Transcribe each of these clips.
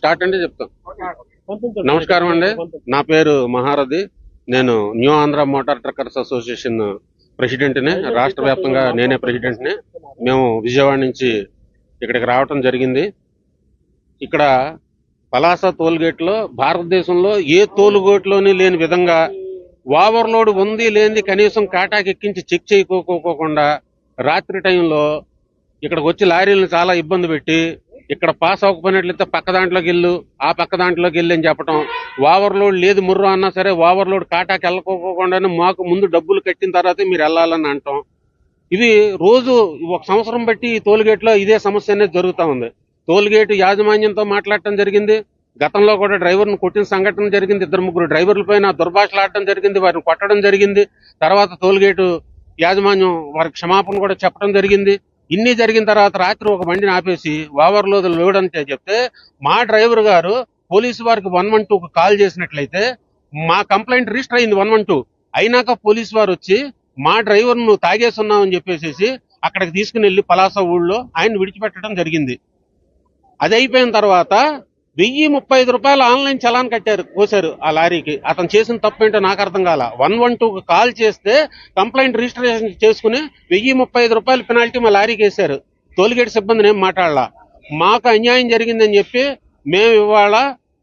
Start అంటే చెప్తాం. నమస్కారం అండి. నా పేరు మహారథి. నేను new Andhra motor truckers association ప్రెసిడెంట్ని రాష్ట్ర వ్యాప్తంగా నేనే ప్రెసిడెంట్ని. మేము విజయవాడ నుంచి ఇక్కడికి రావటం జరిగింది. ఇక్కడ పలాస టోల్గేట్లో భారతదేశంలో ఏ టోల్గేట్లోని లేని విధంగా ఓవర్లోడ్ ఉంది లేనిది కనీసం కాటాకి ఎక్కించి చెక్ చేయకోకోకుండా రాత్రి టైంలో ఇక్కడికి వచ్చి లారీలను చాలా ఇబ్బంది పెట్టి ఇక్కడ పాస్ అవ్వకపోయినట్లయితే పక్క దాంట్లోకి వెళ్ళు ఆ పక్క దాంట్లోకి వెళ్ళి అని చెప్పడం ఓవర్లోడ్ లేదు ముర్రు అన్నా సరే ఓవర్లోడ్ కాటాకి వెళ్ళకోకుండానే మాకు ముందు డబ్బులు కట్టిన తర్వాత మీరు వెళ్ళాలని అంటాం. ఇది రోజు ఒక సంవత్సరం బట్టి ఈ టోల్గేట్లో ఇదే సమస్య అనేది జరుగుతూ ఉంది. టోల్గేట్ యాజమాన్యంతో మాట్లాడటం జరిగింది. గతంలో కూడా డ్రైవర్ను కొట్టిన సంఘటన జరిగింది. ఇద్దరు ముగ్గురు డ్రైవర్ల పైన దుర్భాషలాడటం జరిగింది. వారిని కొట్టడం జరిగింది. తర్వాత టోల్గేటు యాజమాన్యం వారికి క్షమాపణ కూడా చెప్పడం జరిగింది. ఇన్ని జరిగిన తర్వాత రాత్రి ఒక బండిని ఆపేసి ఓవర్లోడ్ లోడ్ అంటే చెప్తే మా డ్రైవర్ గారు పోలీసు వారికి వన్ వన్ టూకు కాల్ చేసినట్లయితే మా కంప్లైంట్ రిజిస్టర్ అయింది వన్ వన్ టూ. అయినాక పోలీసు వారు వచ్చి మా డ్రైవర్ను తాగేస్తున్నామని చెప్పేసి అక్కడికి తీసుకుని వెళ్ళి పలాస ఊళ్ళో ఆయన విడిచిపెట్టడం జరిగింది. అది అయిపోయిన తర్వాత వెయ్యి ముప్పై ఐదు రూపాయలు ఆన్లైన్ చలాన్ కట్టారు కోసారు ఆ లారీకి. అతను చేసిన తప్పు ఏంటో నాకు అర్థం కాల. వన్ వన్ టూకి కాల్ చేస్తే కంప్లైంట్ రిజిస్ట్రేషన్ చేసుకుని వెయ్యి ముప్పై ఐదు రూపాయలు పెనాల్టీ మా లారీకి వేశారు. టోల్గేట్ సిబ్బందిని ఏం మాట్లాడాల. మాకు అన్యాయం జరిగిందని చెప్పి మేము ఇవాళ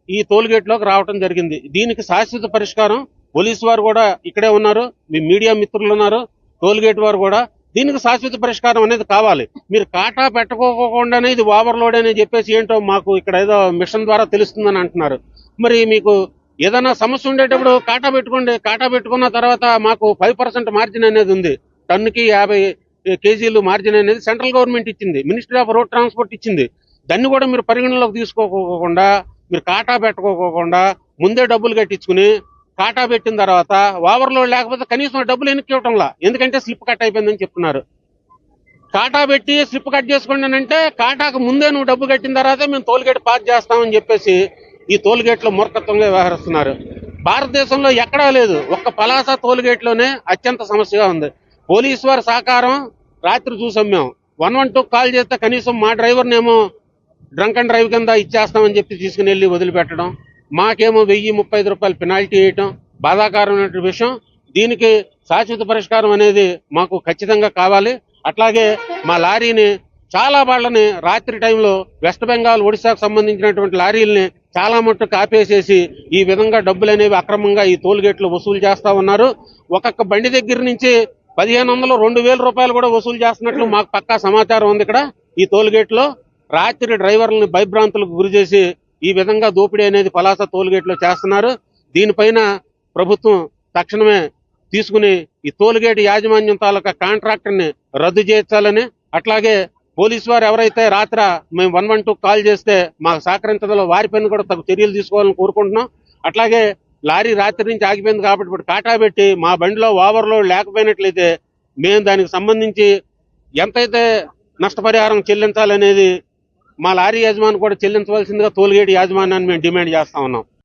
ఈ టోల్గేట్లోకి రావడం జరిగింది. దీనికి శాశ్వత పరిష్కారం పోలీసు వారు కూడా ఇక్కడే ఉన్నారు. మీ మీడియా మిత్రులు ఉన్నారు. టోల్గేట్ వారు కూడా దీనికి శాశ్వత పరిష్కారం అనేది కావాలి. మీరు కాటా పెట్టుకోకుండానే ఇది ఓవర్లోడ్ అని చెప్పేసి ఏంటో మాకు ఇక్కడ ఏదో మిషన్ ద్వారా తెలుస్తుందని అంటున్నారు. మరి మీకు ఏదైనా సమస్య ఉండేటప్పుడు కాటా పెట్టుకోండి కాటా పెట్టుకున్న తర్వాత మాకు ఫైవ్ పర్సెంట్ మార్జిన్ అనేది ఉంది. టన్నుకి యాభై కేజీలు మార్జిన్ అనేది సెంట్రల్ గవర్నమెంట్ ఇచ్చింది. మినిస్ట్రీ ఆఫ్ రోడ్ ట్రాన్స్పోర్ట్ ఇచ్చింది. దాన్ని కూడా మీరు పరిగణలోకి తీసుకోకోకుండా మీరు కాటా పెట్టుకోకుండా ముందే డబ్బులు కట్టించుకుని కాటా పెట్టిన తర్వాత ఓవర్లోడ్ లేకపోతే కనీసం డబ్బులు వెనక్కి ఇవ్వటంలా? ఎందుకంటే స్లిప్ కట్ అయిపోయిందని చెప్తున్నారు. కాటా పెట్టి స్లిప్ కట్ చేసుకోండి అంటే కాటాకు ముందే నువ్వు డబ్బు కట్టిన తర్వాత మేము టోల్గేట్ పాస్ చేస్తామని చెప్పేసి ఈ టోల్గేట్లో మూర్ఖత్వంగా వ్యవహరిస్తున్నారు. భారతదేశంలో ఎక్కడా లేదు. ఒక్క పలాస టోల్గేట్లోనే అత్యంత సమస్యగా ఉంది. పోలీసు వారి సహకారం రాత్రి చూసాం మేము. వన్ వన్ టూ కాల్ చేస్తే కనీసం మా డ్రైవర్నేమో డ్రంక్ అండ్ డ్రైవ్ కింద ఇచ్చేస్తామని చెప్పి తీసుకుని వెళ్ళి వదిలిపెట్టడం. మాకేమో వెయ్యి ముప్పై ఐదు రూపాయలు పెనాల్టీ వేయటం బాధాకరమైనటువంటి విషయం. దీనికి శాశ్వత పరిష్కారం అనేది మాకు ఖచ్చితంగా కావాలి. అట్లాగే మా లారీని చాలా వాళ్ళని రాత్రి టైంలో వెస్ట్ బెంగాల్ ఒడిశాకు సంబంధించినటువంటి లారీల్ని చాలా మట్టుకు కాపేసేసి ఈ విధంగా డబ్బులు అనేవి అక్రమంగా ఈ టోల్ గేట్లు వసూలు చేస్తూ ఉన్నారు. ఒక్కొక్క బండి దగ్గర నుంచి పదిహేను వందలు రెండు వేల రూపాయలు కూడా వసూలు చేస్తున్నట్లు మాకు పక్కా సమాచారం ఉంది ఇక్కడ ఈ టోల్ రాత్రి డ్రైవర్లను భయభ్రాంతులకు గురి చేసి ఈ విధంగా దోపిడీ అనేది పలాస టోల్గేట్లో చేస్తున్నారు. దీనిపైన ప్రభుత్వం తక్షణమే తీసుకుని ఈ టోల్గేట్ యాజమాన్యం తాలూకా కాంట్రాక్టర్ని రద్దు చేయించాలని అట్లాగే పోలీసు వారు ఎవరైతే రాత్ర మేము వన్ వన్ టూ కాల్ చేస్తే మాకు సహకరించడంలో వారిపైన కూడా తగు చర్యలు తీసుకోవాలని కోరుకుంటున్నాం. అట్లాగే లారీ రాత్రి నుంచి ఆగిపోయింది కాబట్టి ఇప్పుడు కాటా పెట్టి మా బండిలో ఓవర్లోడ్ లేకపోయినట్లయితే మేము దానికి సంబంధించి ఎంతైతే నష్టపరిహారం చెల్లించాలనేది మా లారీ యజమాని కూడా చెల్లించవలసిందిగా టోల్గేట్ యాజమాన్యాన్ని మేము డిమాండ్ చేస్తా ఉన్నాం.